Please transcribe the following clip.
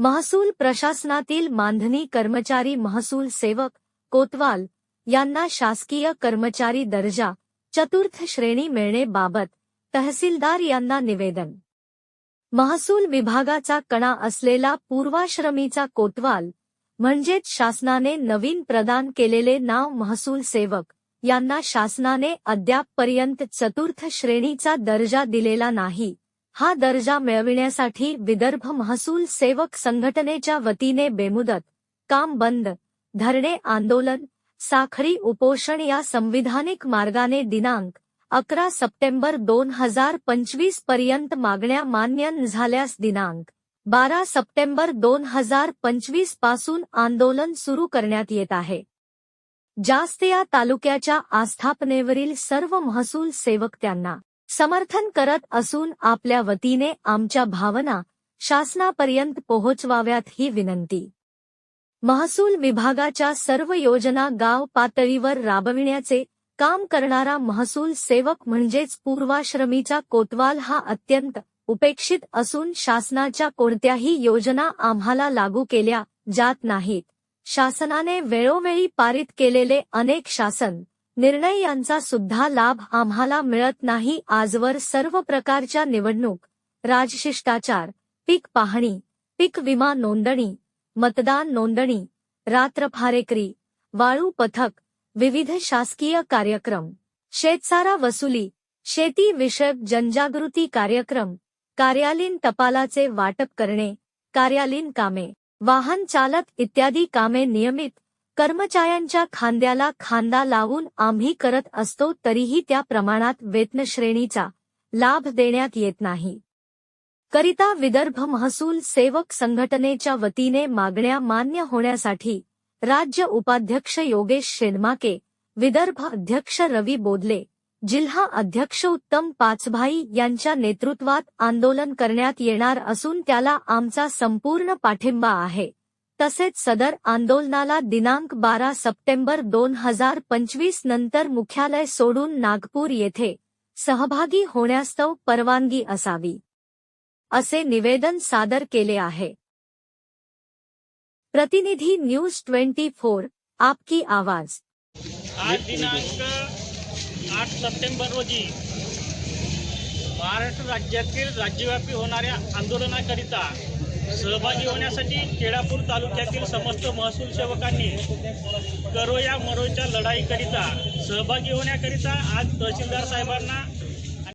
महसूल प्रशासनातील मानधनी कर्मचारी महसूल सेवक कोतवाल यांना शासकीय कर्मचारी दर्जा चतुर्थ श्रेणी मिळणेबाबत तहसीलदार यांना निवेदन. महसूल विभागाचा कणा असलेला पूर्वाश्रमीचा कोतवाल म्हणजेच शासनाने नवीन प्रदान केलेले नाव महसूल सेवक यांना शासनाने अद्यापपर्यंत चतुर्थ श्रेणीचा दर्जा दिलेला नाही. हा दर्जा मिळविण्यासाठी विदर्भ महसूल सेवक संघटनेच्या वतीने बेमुदत काम बंद धरणे आंदोलन साखळी उपोषण या संविधानिक मार्गाने दिनांक अकरा सप्टेंबर दोन हजार पंचवीसपर्यंत मागण्या मान्य झाल्यास दिनांक बारा सप्टेंबर दोन हजार पंचवीसपासून आंदोलन सुरू करण्यात येत आहे. जास्त या तालुक्याच्या आस्थापनेवरील सर्व महसूल सेवक त्यांना समर्थन करत असून आपल्या वतीने आमच्या भावना शासनापर्यंत पोहोचवाव्यात ही विनंती. महसूल विभागाच्या सर्व योजना गाव पातळीवर राबविण्याचे काम करणारा महसूल सेवक म्हणजेच पूर्वाश्रमीचा कोतवाल हा अत्यंत उपेक्षित असून शासनाच्या कोणत्याही योजना आम्हाला लागू केल्या जात नाहीत. शासनाने वेळोवेळी पारित केलेले अनेक शासन निर्णय यांचा सुद्धा लाभ आम्हाला मिळत नाही. आजवर सर्व प्रकारच्या निवडणूक राजशिष्टाचार पीक पाहणी पीक विमा नोंदणी मतदान नोंदणी रात्रफारेकरी वाळू पथक विविध शासकीय कार्यक्रम शेतसारा वसुली शेती विषयक जनजागृती कार्यक्रम कार्यालयीन टपालाचे वाटप करणे कार्यालयीन कामे वाहन चालक इत्यादी कामे नियमित कर्मचाऱ्यांच्या खांद्याला खांदा लावून आम्ही करत असतो तरीही त्या प्रमाणात वेतनश्रेणीचा लाभ देण्यात येत नाही. करिता विदर्भ महसूल सेवक संघटनेच्या वतीने मागण्या मान्य होण्यासाठी राज्य उपाध्यक्ष योगेश शेनमाके विदर्भ अध्यक्ष रवी बोदले जिल्हा अध्यक्ष उत्तम पाचभाई यांच्या नेतृत्वात आंदोलन करण्यात येणार असून त्याला आमचा संपूर्ण पाठिंबा आहे. तसेच सदर आंदोलनाला दिनांक बारा सप्टेंबर दोन हजार पंचवीस नंतर मुख्यालय सोडून नागपूर येथे सहभागी होण्यास्तव परवानगी असावी असे निवेदन सादर केले आहे. प्रतिनिधी न्यूज ट्वेंटी फोर आपकी आवाज. आज दिनांक आठ सप्टेंबर रोजी महाराष्ट्र राज्यातील राज्यव्यापी होणाऱ्या आंदोलनाकरिता सहभागी होण्यासाठी केळापूर तालुक्यातील समस्त महसूल सेवकांनी करो या मरोच्या लढाईकरिता सहभागी होण्याकरिता आज तहसीलदार साहेबांना